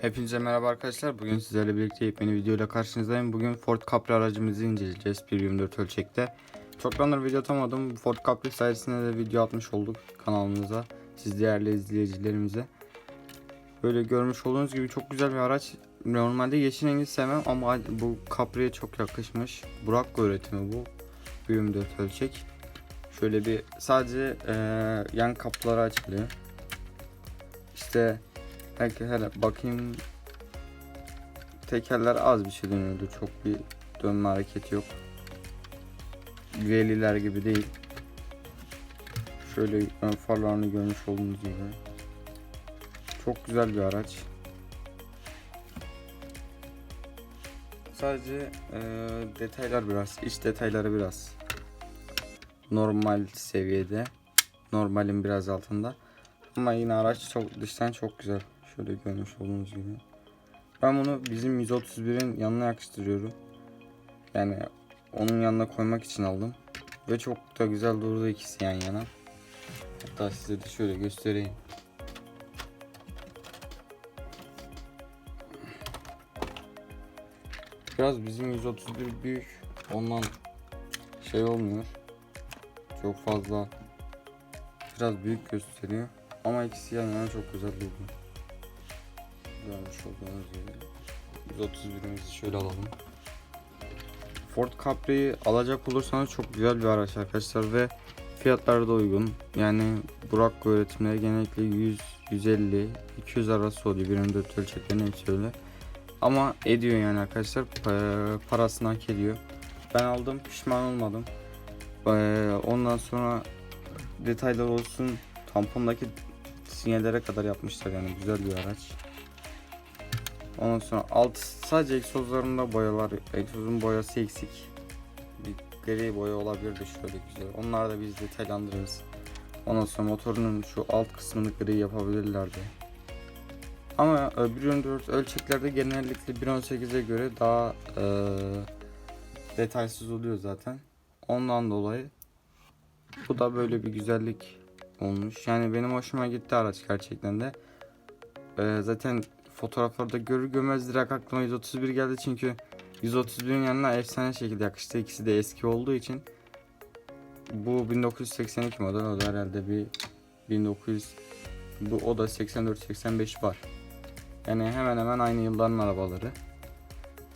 Hepinize merhaba arkadaşlar. Bugün sizlerle birlikte yepyeni videoyla karşınızdayım. Bugün Ford Capri aracımızı inceleyeceğiz 1.24 ölçekte. Çoktandır video atamadım. Ford Capri sayesinde de video atmış olduk kanalımıza. Siz değerli izleyicilerimize. Böyle görmüş olduğunuz gibi çok güzel bir araç. Normalde yeşil rengi sevmem ama bu Capri'ye çok yakışmış. Bracco üretimi bu. 1.24 ölçek. Şöyle bir sadece eee, yan kapıları açılıyor. İşte Hele bakayım tekerler az bir şey dönüyordu. Çok bir dönme hareketi yok. Veliler gibi değil. Şöyle ön farlarını görmüş olduğunuz gibi. Çok güzel bir araç. Sadece eee, detaylar biraz, iç detayları biraz normal seviyede. Normalin biraz altında. Ama yine araç çok dıştan çok güzel. Şöyle görmüş olduğunuz gibi. Ben bunu bizim 131'in yanına yakıştırıyorum. Yani onun yanına koymak için aldım. Ve çok da güzel durdu ikisi yan yana. Hatta size de şöyle göstereyim. Biraz bizim 131 büyük. Ondan şey olmuyor. Çok fazla biraz büyük gösteriyor. Ama ikisi yan yana çok güzel durdu. Görmüş olduğunuz gibi. 131'imizi şöyle alalım. Ford Capri'yi alacak olursanız çok güzel bir araç arkadaşlar ve fiyatları da uygun. Yani Burak öğretimleri genellikle 100, 150, 200 arası oluyor. 24 ölçeklerin hepsi öyle. Ama ediyor yani arkadaşlar. Pa- Parasını hak ediyor. Ben aldım pişman olmadım. Ee, Ondan sonra detaylar olsun tampondaki sinyallere kadar yapmışlar yani güzel bir araç. Ondan sonra alt sadece egzozlarında boyalar, egzozun boyası eksik. Bir gri boya olabilirdi şöyle güzel. Onlar da biz detaylandırırız. Ondan sonra motorunun şu alt kısmını gri yapabilirlerdi. Ama e, 1.24 ölçeklerde genellikle 1.18'e göre daha e, detaysız oluyor zaten. Ondan dolayı bu da böyle bir güzellik olmuş. Yani benim hoşuma gitti araç gerçekten de. Ee, zaten fotoğraflarda görür görmez direkt aklıma 131 geldi çünkü 131'in yanına efsane şekilde yakıştı. İkisi de eski olduğu için. Bu 1982 model o da herhalde bir 1900 bu o da 84-85 var. Yani hemen hemen aynı yılların arabaları.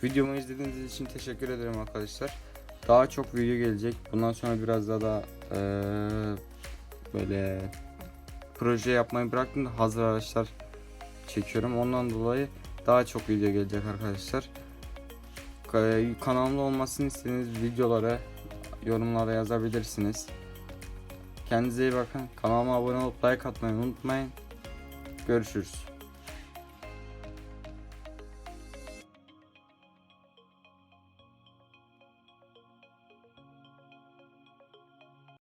Videomu izlediğiniz için teşekkür ederim arkadaşlar. Daha çok video gelecek. Bundan sonra biraz daha da eee, böyle proje yapmayı bıraktım da hazır araçlar çekiyorum. Ondan dolayı daha çok video gelecek arkadaşlar. Ka- Kanalımda olmasını istediğiniz videoları yorumlara yazabilirsiniz. Kendinize iyi bakın. Kanalıma abone olup like atmayı unutmayın. Görüşürüz.